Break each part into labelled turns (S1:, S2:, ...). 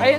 S1: 哎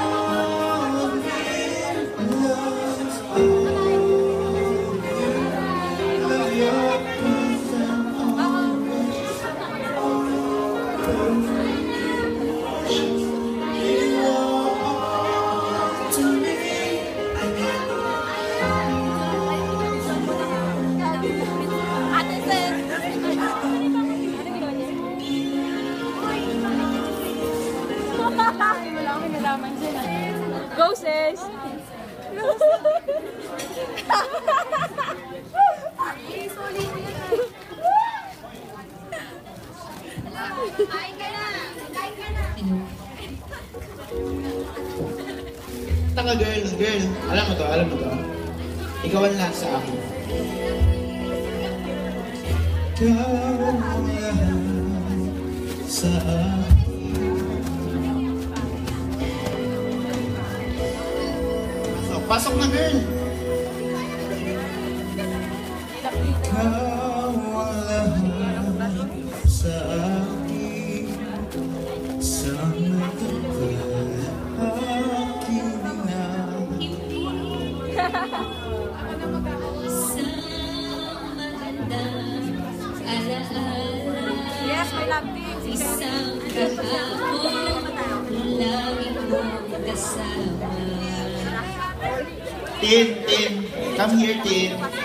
S1: Wala kami nalaman dyan. Go, sis! Kain ka na! Kain ka na!
S2: Taka girl, girl. Alam mo to, alam mo to. Ikaw ang lahat sa akin. Ikaw ang lahat sa akin. Pasok na girl. Ikaw ang lahat sa akin. Sana ka ba aking dinang
S1: Yes, my love team.
S3: Isang kahapon, lagi kong kasama.
S2: Tin, Tin. Come here, Tin.